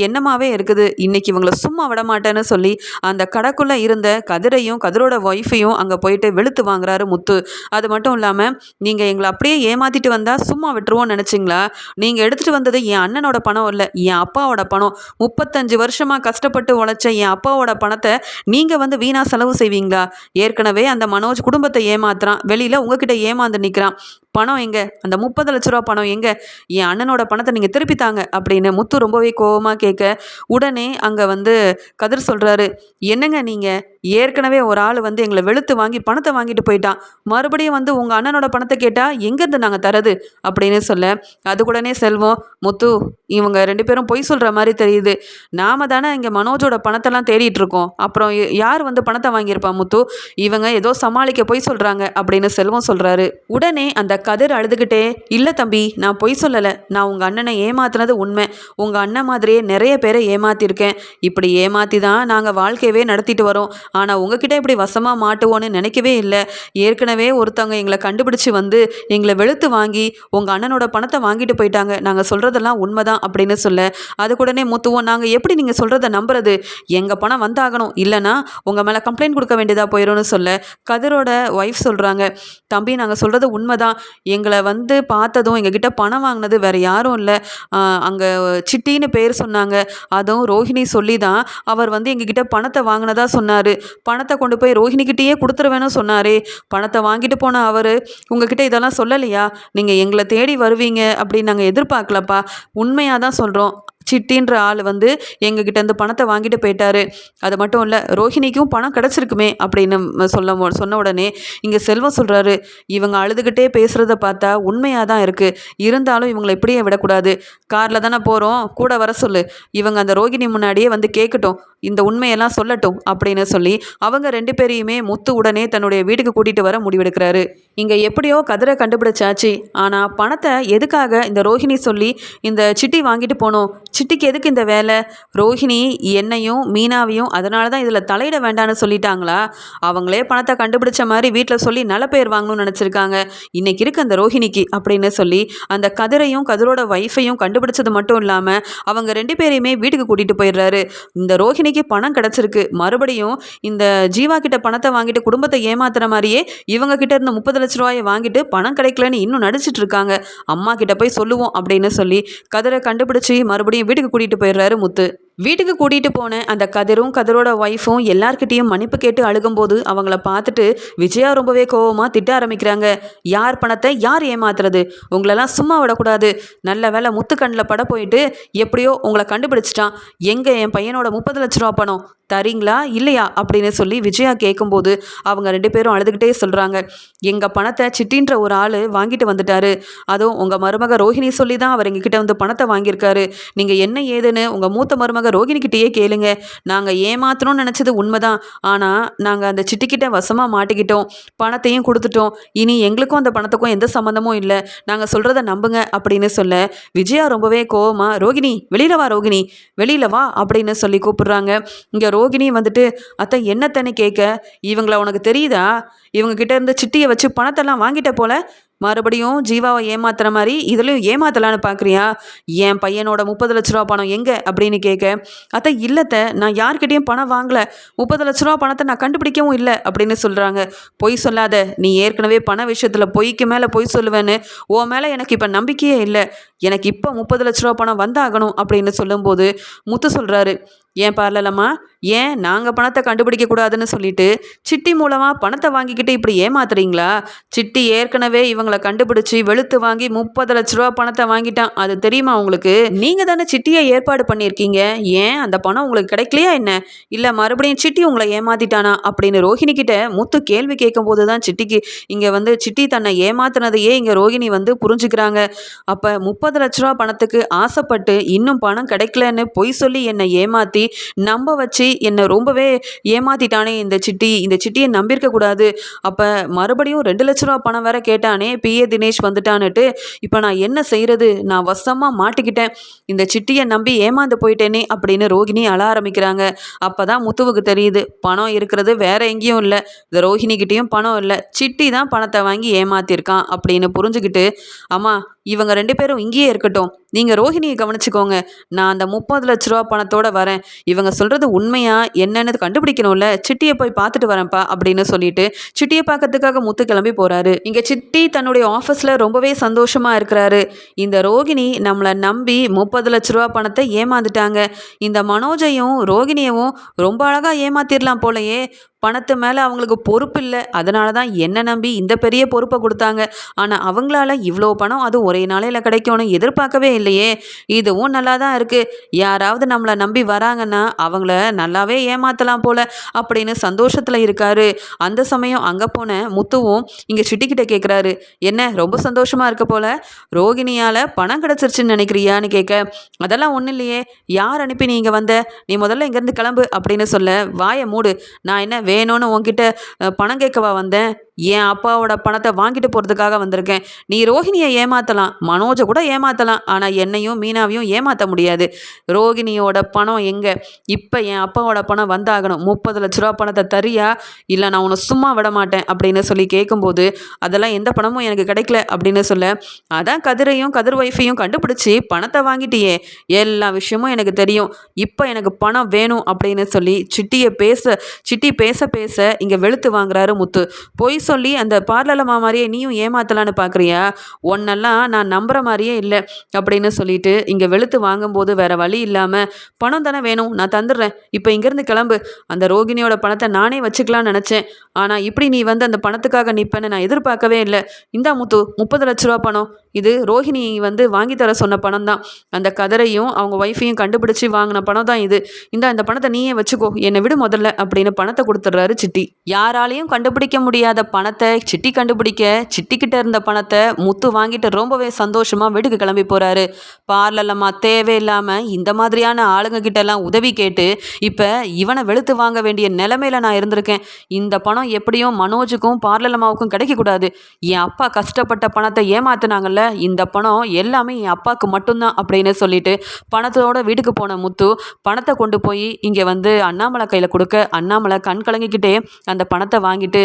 எண்ணமாகவே இருக்குது. இன்றைக்கி இவங்களை சும்மா விட மாட்டேன்னு சொல்லி அந்த கடைக்குள்ளே இருந்த கதிரையும் கதிரோட ஒய்ஃபையும் அங்கே போயிட்டு வெளுத்து வாங்குறாரு முத்து. அது மட்டும் இல்லாமல் நீங்கள் எங்களை அப்படியே ஏமாற்றிட்டு வந்தால் சும்மா விட்டுருவோம்னு நினச்சிங்களா? நீங்கள் எடுத்துகிட்டு வந்தது என் அண்ணனோட பணம் இல்லை. என் அப்பாவோட பணம். முப்பத்தஞ்சு வருஷமாக கஷ்டப்பட்டு உழைச்ச என் அப்பாவோட பணத்தை நீங்கள் வந்து வீணாக செலவு செய்வீங்களா? ஏற்கனவே அந்த மனோஜ் குடும்பத்தை ஏமாத்துறான். வெளியில் உங்ககிட்ட ஏமாந்து நிற்கிறான் பணம் எங்கே? அந்த முப்பது லட்ச ரூபா பணம் எங்கே? என் அண்ணனோட பணத்தை நீங்கள் திருப்பித்தாங்க அப்படின்னு முத்து ரொம்பவே கோபமாக கேட்க உடனே அங்கே வந்து கதிர் சொல்கிறாரு என்னங்க நீங்கள் ஏற்கனவே ஒரு ஆள் வந்து எங்களை வெளுத்து வாங்கி பணத்தை வாங்கிட்டு போயிட்டான். மறுபடியும் வந்து உங்கள் அண்ணனோட பணத்தை கேட்டால் எங்கேருந்து நாங்கள் தரது? அப்படின்னு சொல்ல அது கூடனே செல்வோம் முத்து இவங்க ரெண்டு பேரும் பொய் சொல்கிற மாதிரி தெரியுது. நாம தானே இங்கே மனோஜோட பணத்தெல்லாம் தேடிட்டு இருக்கோம். அப்புறம் யார் வந்து பணத்தை வாங்கியிருப்பா முத்து? இவங்க ஏதோ சமாளிக்க பொய் சொல்கிறாங்க அப்படின்னு செல்வம் சொல்கிறாரு உடனே அந்த கதிர் அழுதுகிட்டே இல்லை தம்பி நான் பொய் சொல்லலை. நான் உங்கள் அண்ணனை ஏமாத்துனது உண்மை. உங்கள் அண்ணன் மாதிரியே நிறைய பேரை ஏமாத்திருக்கேன். இப்படி ஏமாற்றி தான் நாங்கள் வாழ்க்கையவே நடத்திட்டு வரோம். ஆனால் உங்ககிட்ட இப்படி வசமாக மாட்டுவோன்னு நினைக்கவே இல்லை. ஏற்கனவே ஒருத்தவங்க எங்களை கண்டுபிடிச்சி வந்து எங்களை வெளுத்து வாங்கி உங்கள் அண்ணனோட பணத்தை வாங்கிட்டு போயிட்டாங்க. நாங்கள் சொல்கிறதெல்லாம் உண்மைதான் அப்படின்னு சொல்ல அது கூடனே முத்துவோம். நாங்கள் எப்படி நீங்கள் சொல்கிறத நம்புறது? எங்கள் பணம் வந்தாகணும். இல்லைனா உங்கள் மேலே கம்ப்ளைண்ட் கொடுக்க வேண்டியதாக போயிடும்னு சொல்ல கதிரோட ஒய்ஃப் சொல்கிறாங்க தம்பி நாங்கள் சொல்கிறது உண்மைதான். எங்களை வந்து பார்த்ததும் எங்ககிட்ட பணம் வாங்கினது வேறு யாரும் இல்லை. அங்கே சிட்டின்னு பேர் சொன்னாங்க. அதுவும் ரோஹிணி சொல்லி தான் அவர் வந்து எங்ககிட்ட பணத்தை வாங்கினதா சொன்னார். பணத்தை கொண்டு போய் ரோஹிணிக்கிட்டேயே கொடுத்துருவேன்னு சொன்னார். பணத்தை வாங்கிட்டு போன அவர் உங்ககிட்ட இதெல்லாம் சொல்லலையா? நீங்கள் எங்களை தேடி வருவீங்க அப்படின்னு நாங்கள் எதிர்பார்க்கலப்பா. உண்மையாக தான் சொல்கிறோம் சிட்டின்ற ஆள் வந்து எங்ககிட்ட இருந்து பணத்தை வாங்கிட்டு போயிட்டாரு. அது மட்டும் இல்லை ரோஹிணிக்கும் பணம் கிடச்சிருக்குமே அப்படின்னு சொல்ல சொன்ன உடனே இங்கே செல்வம் சொல்கிறாரு இவங்க அழுதுகிட்டே பேசுகிறத பார்த்தா உண்மையாக தான் இருக்குது இருந்தாலும் இவங்களை இப்படியே விடக்கூடாது. காரில் தானே போகிறோம் கூட வர சொல்லு. இவங்க அந்த ரோகிணி முன்னாடியே வந்து கேட்கட்டும் இந்த உண்மையெல்லாம் சொல்லட்டும் அப்படின்னு சொல்லி அவங்க ரெண்டு பேரையுமே முத்து உடனே தன்னுடைய வீட்டுக்கு கூட்டிகிட்டு வர முடிவெடுக்கிறாரு. இங்கே எப்படியோ கதிரை கண்டுபிடிச்சாச்சு. ஆனால் பணத்தை எதுக்காக இந்த ரோஹிணி சொல்லி இந்த சிட்டி வாங்கிட்டு போனோம்? சிட்டிக்கு எதுக்கு இந்த வேலை? ரோஹிணி என்னையும் மீனாவையும் அதனால தான் இதில் தலையிட வேண்டான்னு சொல்லிட்டாங்களா? அவங்களே பணத்தை கண்டுபிடிச்ச மாதிரி வீட்டில் சொல்லி நல்ல பேர் வாங்கணும்னு நினச்சிருக்காங்க. இன்றைக்கி இருக்கு அந்த ரோஹிணிக்கு அப்படின்னு சொல்லி அந்த கதிரையும் கதிரோட ஒய்ஃபையும் கண்டுபிடிச்சது மட்டும் இல்லாமல் அவங்க ரெண்டு பேரையுமே வீட்டுக்கு கூட்டிகிட்டு போயிடுறாரு. இந்த ரோஹிணி ரோகிணிக்கு பணம் கிடச்சிருக்கு. மறுபடியும் இந்த ஜீவா கிட்ட பணத்தை வாங்கிட்டு குடும்பத்தை ஏமாத்துற மாதிரியே இவங்க கிட்ட இருந்த முப்பது லட்ச ரூபாயை வாங்கிட்டு பணம் கிடைக்கலன்னு இன்னும் நடிச்சிட்டு இருக்காங்க. அம்மா கிட்ட போய் சொல்லுவோம் அப்படின்னு சொல்லி கதிரை கண்டுபிடிச்சி மறுபடியும் வீட்டுக்கு கூட்டிகிட்டு போயிடுறாரு முத்து. வீட்டுக்கு கூட்டிகிட்டு போன அந்த கதிரும் கதிரோட ஒய்ஃபும் எல்லார்கிட்டேயும் மன்னிப்பு கேட்டு அழுகும்போது அவங்கள பார்த்துட்டு விஜயா ரொம்பவே கோவமாக திட்ட ஆரம்பிக்கிறாங்க. யார் பணத்தை யார் ஏமாத்துறது? உங்களெல்லாம் சும்மா விடக்கூடாது. நல்ல வேலை முத்து கண்ணில் பட போயிட்டு எப்படியோ உங்களை கண்டுபிடிச்சிட்டான். எங்கே என் பையனோட முப்பது லட்ச ரூபா பணம்? தரீங்களா? இல்லையா? அப்படின்னு சொல்லி விஜயா கேட்கும்போது அவங்க ரெண்டு பேரும் அழுதுகிட்டே சொல்கிறாங்க எங்கள் பணத்தை சிட்டின்ற ஒரு ஆள் வாங்கிட்டு வந்துட்டாரு. அதுவும் உங்கள் மருமக ரோஹிணி சொல்லி தான் அவர் எங்ககிட்ட வந்து பணத்தை வாங்கியிருக்காரு. நீங்கள் என்ன ஏதுன்னு உங்கள் மூத்த மருமக ரோஹிணிக்கிட்டேயே கேளுங்க. நாங்கள் ஏமாத்தணும்னு நினச்சது உண்மைதான். ஆனால் நாங்கள் அந்த சிட்டிக்கிட்ட வசமாக மாட்டிக்கிட்டோம். பணத்தையும் கொடுத்துட்டோம். இனி எங்களுக்கும் அந்த பணத்துக்கும் எந்த சம்மந்தமும் இல்லை. நாங்கள் சொல்கிறத நம்புங்க அப்படின்னு சொல்ல விஜயா ரொம்பவே கோவமாக ரோகிணி வெளியில வா ரோகிணி வெளியில வா அப்படின்னு சொல்லி கூப்பிடுறாங்க. இங்கே ரோகிணி வந்துட்டு அத்தை என்னத்தன்னு கேட்க? இவங்கள உனக்கு தெரியுதா? இவங்க கிட்ட இருந்து சிட்டியை வச்சு பணத்தெல்லாம் வாங்கிட்ட போல? மறுபடியும் ஜீவாவை ஏமாத்துற மாதிரி இதுலேயும் ஏமாத்தலான்னு பார்க்குறியா என் பையனோட முப்பது லட்ச ரூபா பணம் எங்கே? அப்படின்னு கேட்க அத்தை இல்லத்தை நான் யார்கிட்டயும் பணம் வாங்கலை. முப்பது லட்ச ரூபா பணத்தை நான் கண்டுபிடிக்கவும் இல்லை. அப்படின்னு சொல்கிறாங்க பொய் சொல்லாத. நீ ஏற்கனவே பண விஷயத்தில் பொய்க்கு மேலே பொய் சொல்லுவேன்னு ஓ மேலே எனக்கு இப்போ நம்பிக்கையே இல்லை. எனக்கு இப்போ முப்பது லட்ச ரூபா பணம் வந்தாகணும். அப்படின்னு சொல்லும்போது முத்து சொல்கிறாரு ஏன் பார்லலம்மா? ஏன் நாங்கள் பணத்தை கண்டுபிடிக்க கூடாதுன்னு சொல்லிட்டு சிட்டி மூலமாக பணத்தை வாங்கிக்கிட்டு இப்படி ஏமாத்துறீங்களா? சிட்டி ஏற்கனவே இவங்களை கண்டுபிடிச்சி வெளுத்து வாங்கி முப்பது லட்ச ரூபா பணத்தை வாங்கிட்டான். அது தெரியுமா உங்களுக்கு? நீங்கள் தானே சிட்டியை ஏற்பாடு பண்ணியிருக்கீங்க. ஏன் அந்த பணம் உங்களுக்கு கிடைக்கலையா என்ன? இல்லை மறுபடியும் சிட்டி உங்களை ஏமாத்திட்டானா? அப்படின்னு ரோஹிணி கிட்ட முத்து கேள்வி கேட்கும்போது தான் சிட்டிக்கு இங்கே வந்து சிட்டி தன்னை ஏமாத்தினதையே இங்கே ரோஹிணி வந்து புரிஞ்சுக்கிறாங்க. அப்போ முப்பது லட்ச ரூபா பணத்துக்கு ஆசைப்பட்டு இன்னும் பணம் கிடைக்கலன்னு பொய் சொல்லி என்னை ஏமாற்றி நம்ப வச்சு என்னை ரொம்பவே ஏமாத்திட்டானே இந்த சிட்டி. இந்த சிட்டியை நம்பியிருக்க கூடாது. அப்போ மறுபடியும் ரெண்டு லட்ச ரூபா பணம் வேற கேட்டானே பிஏ தினேஷ் வந்துட்டான்னுட்டு இப்போ நான் என்ன செய்கிறது நான் வசமாக மாட்டிக்கிட்டேன். இந்த சிட்டியை நம்பி ஏமாந்து போயிட்டேனே அப்படின்னு ரோகிணி அழ ஆரம்பிக்கிறாங்க. அப்போ தான் முத்துவுக்கு தெரியுது பணம் இருக்கிறது வேற எங்கேயும் இல்லை. இந்த ரோஹிணிக்கிட்டேயும் பணம் இல்லை. சிட்டி தான் பணத்தை வாங்கி ஏமாத்திருக்கான் அப்படின்னு புரிஞ்சுக்கிட்டு அம்மா இவங்க ரெண்டு பேரும் இங்கேயே இருக்கட்டும். நீங்கள் ரோஹிணியை கவனிச்சுக்கோங்க. நான் அந்த முப்பது லட்ச ரூபா பணத்தோட வரேன். இவங்க சொல்கிறது உண்மையா என்னன்னு கண்டுபிடிக்கணும்ல? சிட்டியை போய் பார்த்துட்டு வரேன்ப்பா அப்படின்னு சொல்லிட்டு சிட்டியை பார்க்கறதுக்காக முத்து கிளம்பி போகிறாரு இங்கே சிட்டி தன்னுடைய ஆஃபீஸில் ரொம்பவே சந்தோஷமாக இருக்கிறாரு. இந்த ரோகிணி நம்மளை நம்பி முப்பது லட்ச ரூபா பணத்தை ஏமாந்துட்டாங்க. இந்த மனோஜையும் ரோகிணியவும் ரொம்ப அழகாக ஏமாத்திடலாம் போலயே. பணத்து மேலே அவங்களுக்கு பொறுப்பு இல்லை. அதனால தான் என்னை நம்பி இந்த பெரிய பொறுப்பை கொடுத்தாங்க. ஆனால் அவங்களால இவ்வளோ பணம் அது ஒரே நாளையில் கிடைக்கும்னு எதிர்பார்க்கவே இல்லையே. இதுவும் நல்லா தான் இருக்குது யாராவது நம்மளை நம்பி வராங்கன்னா அவங்கள நல்லாவே ஏமாற்றலாம் போல அப்படின்னு சந்தோஷத்தில் இருக்காரு. அந்த சமயம் அங்கே போன முத்துவும் இங்கே சிட்டிக்கிட்ட கேட்குறாரு என்ன ரொம்ப சந்தோஷமாக இருக்க போல? ரோகிணியால் பணம் கிடச்சிருச்சுன்னு நினைக்கிறியான்னு கேட்க அதெல்லாம் ஒன்றும் இல்லையே. யார் அனுப்பி நீ இங்கே வந்த? நீ முதல்ல இங்கேருந்து கிளம்பு அப்படின்னு சொல்ல வாயை மூடு. நான் என்ன வேணும்னு உன்கிட்ட பணம் கேட்கவா வந்தேன்? என் அப்பாவோட பணத்தை வாங்கிட்டு போகிறதுக்காக வந்திருக்கேன். நீ ரோஹிணியை ஏமாற்றலாம் மனோஜை கூட ஏமாற்றலாம் ஆனால் என்னையும் மீனாவையும் ஏமாற்ற முடியாது. ரோஹிணியோட பணம் எங்கே? இப்போ என் அப்பாவோட பணம் வந்தாகணும். முப்பது லட்ச ரூபா பணத்தை தரியா? இல்லை நான் உன்னை சும்மா விட மாட்டேன் அப்படின்னு சொல்லி கேட்கும்போது அதெல்லாம் எந்த பணமும் எனக்கு கிடைக்கல அப்படின்னு சொல்ல அதான் கதிரையும் கதிர் ஒய்ஃபையும் கண்டுபிடிச்சி பணத்தை வாங்கிட்டியே. எல்லா விஷயமும் எனக்கு தெரியும். இப்போ எனக்கு பணம் வேணும் அப்படின்னு சொல்லி சிட்டியை பேச சிட்டி பேச பேச இங்கே வெளுத்து வாங்குறாரு முத்து. பொய் சொல்லி அந்த பார்லல மாதிரியே நீயும் ஏமாத்தலான்னு பார்க்குறியா ஒன்னெல்லாம் நான் நம்புகிற மாதிரியே இல்லை அப்படின்னு சொல்லிட்டு இங்கே வெளுத்து வாங்கும்போது வேற வழி இல்லாமல் பணம் தானே வேணும் நான் தந்துடுறேன். இப்போ இங்கேருந்து கிளம்பு. அந்த ரோகிணியோட பணத்தை நானே வச்சுக்கலாம்னு நினச்சேன். ஆனால் இப்படி நீ வந்து அந்த பணத்துக்காக நிற்பேன்னு நான் எதிர்பார்க்கவே இல்லை. இந்தா முத்து முப்பது லட்ச ரூபா பணம். இது ரோஹிணி வந்து வாங்கி தர சொன்ன பணம் தான். அந்த கதரையும் அவங்க ஒய்ஃபையும் கண்டுபிடிச்சி வாங்கின பணம் தான் இது. இந்த இந்த பணத்தை நீயே வச்சுக்கோ. என்னை விடு முதல்ல அப்படின்னு பணத்தை சொல்கிறாரு சிட்டி. யாராலையும் கண்டுபிடிக்க முடியாத பணத்தை சிட்டி கண்டுபிடிக்க சிட்டிக்கிட்ட இருந்த பணத்தை முத்து வாங்கிட்டு ரொம்பவே சந்தோஷமாக வீட்டுக்கு கிளம்பி போகிறாரு பார்லலம்மா தேவையில்லாமல் இந்த மாதிரியான ஆளுங்க கிட்ட எல்லாம் உதவி கேட்டு இப்போ இவனை வெளுத்து வாங்க வேண்டிய நிலைமையில நான் இருந்திருக்கேன். இந்த பணம் எப்படியும் மனோஜுக்கும் பார்லலம்மாவுக்கும் கிடைக்கக்கூடாது என் அப்பா கஷ்டப்பட்ட பணத்தை ஏமாத்தினாங்கல்ல இந்த பணம் எல்லாமே என் அப்பாவுக்கு மட்டும்தான் அப்படின்னு சொல்லிட்டு பணத்தோட வீட்டுக்கு போன முத்து பணத்தை கொண்டு போய் இங்கே வந்து அண்ணாமலை கையில் கொடுக்க அண்ணாமலை கண் கலங்கிக்கிட்டே அந்த பணத்தை வாங்கிட்டு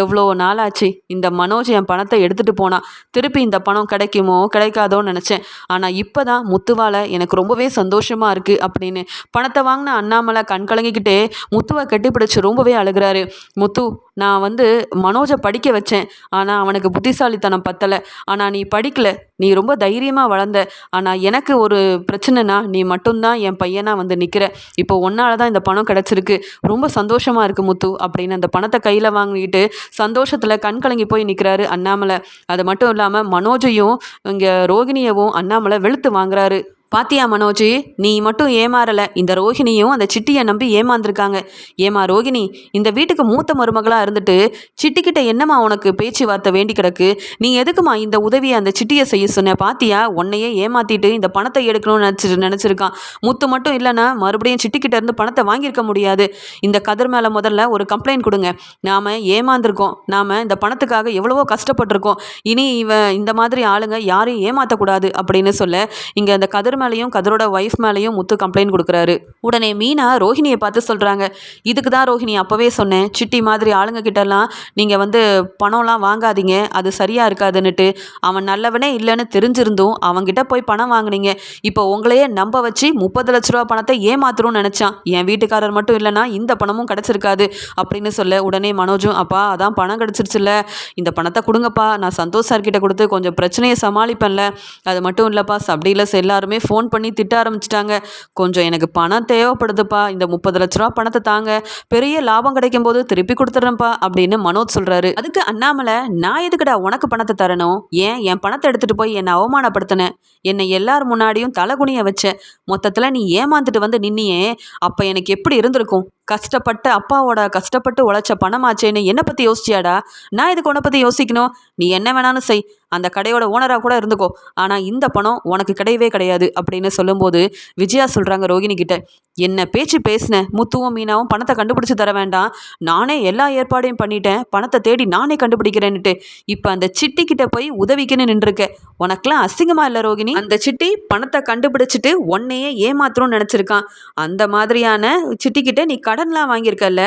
எவ்வளோ நாளாச்சு. இந்த மனோஜ் என் பணத்தை எடுத்துகிட்டு போனா திருப்பி இந்த பணம் கிடைக்குமோ கிடைக்காதோன்னு நினச்சேன். ஆனால் இப்போ தான் முத்துவால் எனக்கு ரொம்பவே சந்தோஷமாக இருக்குது அப்படின்னு பணத்தை வாங்கின அண்ணாமலை கண் கலங்கிக்கிட்டே முத்துவை கட்டிப்பிடிச்சு ரொம்பவே அழுகிறாரு. முத்து நான் வந்து மனோஜை படிக்க வச்சேன். ஆனால் அவனுக்கு புத்திசாலித்தனம் பத்தலை. ஆனால் நீ படிக்கல. நீ ரொம்ப தைரியமாக வளர்ந்த. ஆனால் எனக்கு ஒரு பிரச்சனைனா நீ மட்டும்தான் என் பையனாக வந்து நிற்கிற இப்போ ஒன்னால தான் இந்த பணம் கிடச்சிருக்கு. ரொம்ப சந்தோஷமாக இருக்குது முத்து அப்படின்னு அந்த பணத்தை கையில் வாங்கிட்டு சந்தோஷத்தில் கண் கலங்கி போய் நிற்கிறாரு அண்ணாமலை. அது மட்டும் இல்லாமல் மனோஜையும் இங்கே ரோகிணியவும் அண்ணாமலை வெளுத்து வாங்குறாரு. பாத்தியா மனோஜ் நீ மட்டும் ஏமாறல. இந்த ரோஹிணியும் அந்த சிட்டியை நம்பி ஏமாந்துருக்காங்க. ஏமா ரோகிணி இந்த வீட்டுக்கு மூத்த மருமகளாக இருந்துட்டு சிட்டிக்கிட்ட என்னம்மா உனக்கு பேச்சுவார்த்தை வேண்டி கிடக்கு? நீ எதுக்குமா இந்த உதவியை அந்த சிட்டியை செய்ய சொன்ன? பாத்தியா உன்னையே ஏமாத்திட்டு இந்த பணத்தை எடுக்கணும்னு நினச்சி நினச்சிருக்கான். முத்து மட்டும் இல்லைன்னா மறுபடியும் சிட்டிக்கிட்ட இருந்து பணத்தை வாங்கியிருக்க முடியாது. இந்த கதிர் மேலே முதல்ல ஒரு கம்ப்ளைண்ட் கொடுங்க. நாம் ஏமாந்துருக்கோம். நாம் இந்த பணத்துக்காக எவ்வளவோ கஷ்டப்பட்டிருக்கோம். இனி இவன் இந்த மாதிரி ஆளுங்க யாரையும் ஏமாற்றக்கூடாது அப்படின்னு சொல்ல இங்கே அந்த கதிர் மேலேயும் கதிரோட ஒய்ஃப் மேலேயும் முத்து கம்ப்ளைண்ட் கொடுக்குறாரு. உடனே மீனா ரோஹிணியை பார்த்து சொல்கிறாங்க இதுக்கு தான் ரோஹிணி அப்போவே சொன்னேன் சிட்டி மாதிரி ஆளுங்க கிட்டலாம் நீங்கள் வந்து பணம்லாம் வாங்காதீங்க அது சரியாக இருக்காதுன்னுட்டு. அவன் நல்லவனே இல்லைன்னு தெரிஞ்சிருந்தும் அவன்கிட்ட போய் பணம் வாங்குனீங்க. இப்போ உங்களையே நம்ப வச்சு முப்பது லட்ச ரூபா பணத்தை ஏமாத்துறோம்னு நினச்சான். என் வீட்டுக்காரர் மட்டும் இல்லைன்னா இந்த பணமும் கிடச்சிருக்காது அப்படின்னு சொல்ல உடனே மனோஜும் அப்பா அதான் பணம் கிடச்சிருச்சுல்ல. இந்த பணத்தை கொடுங்கப்பா நான் சந்தோஷ் சார்கிட்ட கொடுத்து கொஞ்சம் பிரச்சனையை சமாளிப்பேன்ல. அது மட்டும் இல்லைப்பா சப்டிலஸ் எல்லாருமே ஃபோன் பண்ணி திட்ட ஆரம்பிச்சிட்டாங்க. கொஞ்சம் எனக்கு பணம் தேவைப்படுதுப்பா. இந்த முப்பது லட்ச ரூபா பணத்தை தாங்க. பெரிய லாபம் கிடைக்கும் போது திருப்பி கொடுத்துட்றேன்ப்பா. அப்படின்னு மனோஜ் சொல்கிறாரு அதுக்கு அண்ணாமலை நான் எதுக்குடா உனக்கு பணத்தை தரணும்? ஏன்? என் பணத்தை எடுத்துகிட்டு போய் என்னை அவமானப்படுத்தினேன் என்னை எல்லார் முன்னாடியும் தலைகுனிய வச்ச? மொத்தத்தில் நீ ஏமாந்துட்டு வந்து நின்னியே. அப்போ எனக்கு எப்படி இருந்திருக்கும்? கஷ்டப்பட்டு அப்பாவோட கஷ்டப்பட்டு உழைச்ச பணமாச்சேன்னு என்னை பற்றி யோசிச்சியாடா? நான் இதுக்கு உன்னை பற்றி யோசிக்கணும்? நீ என்ன வேணாலும் செய். அந்த கடையோட ஓனராக கூட இருந்துக்கோ. ஆனால் இந்த பணம் உனக்கு கிடையவே கிடையாது அப்படின்னு சொல்லும்போது விஜயா சொல்கிறாங்க ரோகிணி கிட்ட. என்ன பேச்சு பேசினேன் முத்துவும் மீனாவும் பணத்தை கண்டுபிடிச்சி தர வேண்டாம். நானே எல்லா ஏற்பாடையும் பண்ணிட்டேன். பணத்தை தேடி நானே கண்டுபிடிக்கிறேன்னுட்டு. இப்போ அந்த சிட்டி கிட்ட போய் உதவிக்குன்னு நின்றுருக்க. உனக்கெல்லாம் அசிங்கமாக இல்லை ரோகிணி? அந்த சிட்டி பணத்தை கண்டுபிடிச்சிட்டு உன்னையே ஏமாத்துறோம்னு நினச்சிருக்கான். அந்த மாதிரியான சிட்டிக்கிட்ட நீ க கடன்லாம் வாங்கியிருக்கல்ல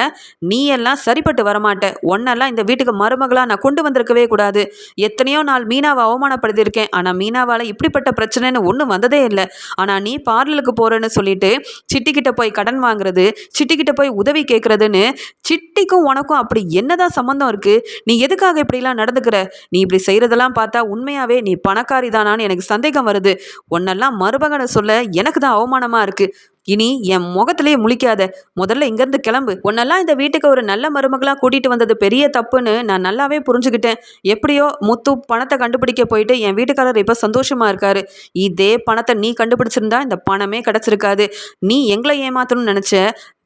நீ எல்லாம் சரிப்பட்டு வரமாட்ட. ஒன்னெல்லாம் இந்த வீட்டுக்கு மருமகளாக நான் கொண்டு வந்திருக்கவே கூடாது. எத்தனையோ நாள் மீனாவை அவமானப்படுத்தியிருக்கேன். ஆனால் மீனாவால் இப்படிப்பட்ட பிரச்சனைன்னு ஒன்றும் வந்ததே இல்லை. ஆனால் நீ பார்லருக்கு போகிறேன்னு சொல்லிட்டு சிட்டிக்கிட்ட போய் கடன் வாங்குறது சிட்டிக்கிட்ட போய் உதவி கேட்குறதுன்னு சிட்டிக்கும் உனக்கும் அப்படி என்னதான் சம்மந்தம் இருக்குது நீ எதுக்காக இப்படிலாம் நடந்துக்கிற? நீ இப்படி செய்கிறதெல்லாம் பார்த்தா உண்மையாகவே நீ பணக்காரி தானான்னு எனக்கு சந்தேகம் வருது. உன்னெல்லாம் மருமகனை சொல்ல எனக்கு தான் அவமானமாக இருக்குது இனி என் முகத்திலேயே முழிக்காத. முதல்ல இங்கேருந்து கிளம்பு. உன்னெல்லாம் இந்த வீட்டுக்கு ஒரு நல்ல மருமகளாக கூட்டிகிட்டு வந்தது பெரிய தப்புன்னு நான் நல்லாவே புரிஞ்சுக்கிட்டேன். எப்படியோ முத்து பணத்தை கண்டுபிடிக்க போயிட்டு என் வீட்டுக்காரர் இப்போ சந்தோஷமாக இருக்காரு. இதே பணத்தை நீ கண்டுபிடிச்சிருந்தா இந்த பணமே கிடச்சிருக்காது. நீ எங்களை ஏமாத்தணும்னு நினச்ச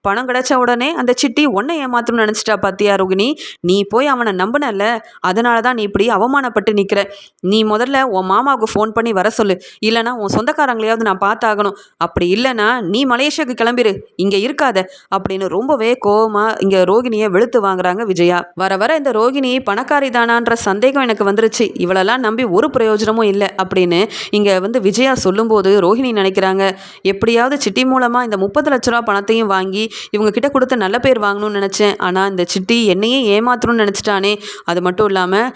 பணம் கிடைச்ச உடனே அந்த சிட்டி உன்னை ஏமாத்தணும்னு நினச்சிட்டா பாத்தியா ரோகிணி? நீ போய் அவனை நம்பினல்ல. அதனால தான் நீ இப்படி அவமானப்பட்டு நிற்கிற நீ முதல்ல உன் மாமாவுக்கு ஃபோன் பண்ணி வர சொல்லு. இல்லைனா உன் சொந்தக்காரங்களையாவது நான் பார்த்தாகணும். அப்படி இல்லைனா நீ மலேசியாவுக்கு கிளம்பிடு இங்கே இருக்காத. அப்படின்னு ரொம்பவே கோவமாக இங்கே ரோகிணியை வெளுத்து வாங்குறாங்க விஜயா. வர வர இந்த ரோகிணி பணக்காரி தானான்ற சந்தேகம் எனக்கு வந்துருச்சு. இவளெல்லாம் நம்பி ஒரு பிரயோஜனமும் இல்லை அப்படின்னு இங்கே வந்து விஜயா சொல்லும்போது ரோஹிணி நினைக்கிறாங்க. எப்படியாவது சிட்டி மூலமாக இந்த முப்பது லட்ச ரூபா பணத்தையும் வாங்கி இவங்க கிட்ட கொடுத்து நல்ல பேர் வாங்கணும்னு நினச்சேன். ஆனால் இந்த சிட்டி என்னையே ஏமாத்தணும்னு நினச்சிட்டானே. அது மட்டும் இல்லாமல்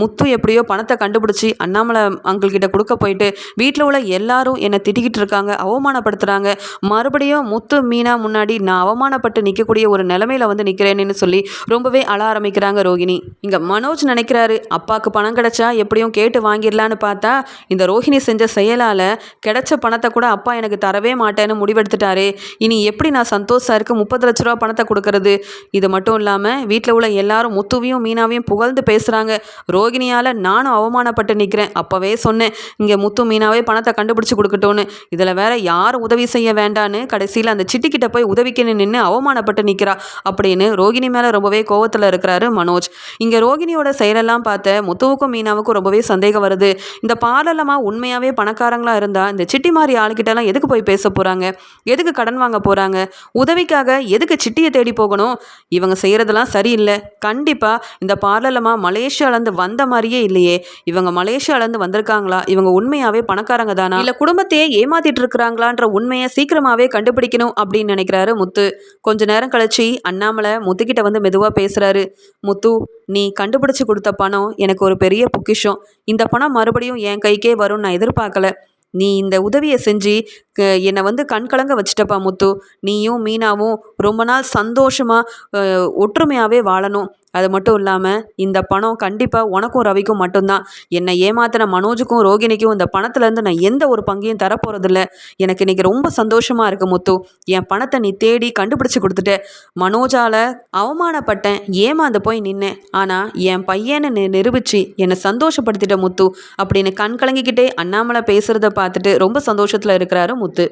முத்து எப்படியோ பணத்தை கண்டுபிடிச்சி அண்ணாமலை அங்கிள் கிட்ட கொடுக்க போயிட்டு வீட்டில் உள்ள எல்லாரும் என்னை திட்டிக்கிட்டு இருக்காங்க அவமானப்படுத்துகிறாங்க மறுபடியும் முத்து மீனா முன்னாடி நான் அவமானப்பட்டு நிற்கக்கூடிய ஒரு நிலமையில வந்து நிற்கிறேன்னு சொல்லி ரொம்பவே அழ ஆரம்பிக்கிறாங்க ரோகிணி. இங்கே மனோஜ் நினைக்கிறாரு அப்பாவுக்கு பணம் கிடைச்சா எப்படியும் கேட்டு வாங்கிடலான்னு பார்த்தா இந்த ரோஹிணி செஞ்ச செயலால் கிடைச்ச பணத்தை கூட அப்பா எனக்கு தரவே மாட்டேன்னு முடிவெடுத்துட்டாரு. இனி எப்படி நான் சந்தோஷம் சாருக்கு முப்பது லட்ச ரூபா பணத்தை கொடுக்கறது. இது மட்டும் இல்லாமல் வீட்டில் உள்ள எல்லாரும் முத்துவையும் மீனாவையும் புகழ்ந்து பேசுகிறாங்க ரோகிணியால் நானும் அவமானப்பட்டு நிற்கிறேன் அப்போவே சொன்னேன் இங்கே முத்து மீனாவே பணத்தை கண்டுபிடிச்சி கொடுக்கட்டும்னு. இதில் வேற யாரும் உதவி செய்ய வேண்டான்னு கடைசியில் அந்த சிட்டிக்கிட்ட போய் உதவிக்குன்னு நின்று அவமானப்பட்டு நிற்கிறா அப்படின்னு ரோகிணி மேலே ரொம்பவே கோவத்தில் இருக்கிறாரு மனோஜ். இங்கே ரோகிணியோட செயலெல்லாம் பார்த்த முத்துவுக்கும் மீனாவுக்கும் ரொம்பவே சந்தேகம் வருது. இந்த பார்லலமா உண்மையாகவே பணக்காரங்களாக இருந்தால் இந்த சிட்டி மாதிரி ஆளுக்கிட்டலாம் எதுக்கு போய் பேச போகிறாங்க எதுக்கு கடன் வாங்க போகிறாங்க உதவி பதவிக்காக எதுக்கு சிட்டியை தேடி போகணும்? இவங்க செய்கிறதெல்லாம் சரியில்லை. கண்டிப்பாக இந்த பார்லலமா மலேசியாலேருந்து வந்த மாதிரியே இல்லையே. இவங்க மலேசியாலேருந்து வந்திருக்காங்களா? இவங்க உண்மையாகவே பணக்காரங்க தானா? இல்லை குடும்பத்தையே ஏமாத்திட்டு இருக்கிறாங்களான்ற உண்மையை சீக்கிரமாகவே கண்டுபிடிக்கணும் அப்படின்னு நினைக்கிறாரு முத்து. கொஞ்ச நேரம் கழிச்சு அண்ணாமலை முத்துக்கிட்ட வந்து மெதுவாக பேசுகிறாரு முத்து நீ கண்டுபிடிச்சு கொடுத்த பணம் எனக்கு ஒரு பெரிய பொக்கிஷம். இந்த பணம் மறுபடியும் என் கைக்கே வரும்னு நான் எதிர்பார்க்கல. நீ இந்த உதவியை செஞ்சு க- என்னை வந்து கண்கலங்க வச்சுட்டப்பா வச்சிட்டப்பா முத்து. நீயும் மீனாவும் ரொம்ப நாள் சந்தோஷமாக ஒற்றுமையாகவே வாழணும். அது மட்டும் இல்லாமல் இந்த பணம் கண்டிப்பாக உனக்கும் ரவிக்கும் மட்டும்தான். என்னை ஏமாத்தின மனோஜுக்கும் ரோகிணிக்கும் இந்த பணத்துலேருந்து நான் எந்த ஒரு பங்கையும் தரப்போகிறதில்ல எனக்கு இன்றைக்கி ரொம்ப சந்தோஷமாக இருக்குது முத்து. என் பணத்தை நீ தேடி கண்டுபிடிச்சி கொடுத்துட்ட. மனோஜால் அவமானப்பட்டேன் ஏமாந்து போய் நின்னேன். ஆனால் என் பையனை நி நிரூபிச்சு என்னை சந்தோஷப்படுத்திட்ட முத்து. அப்படின்னு கண் கலங்கிக்கிட்டே அண்ணாமலை பேசுகிறத பார்த்துட்டு ரொம்ப சந்தோஷத்தில் இருக்கிறாரு முத்து.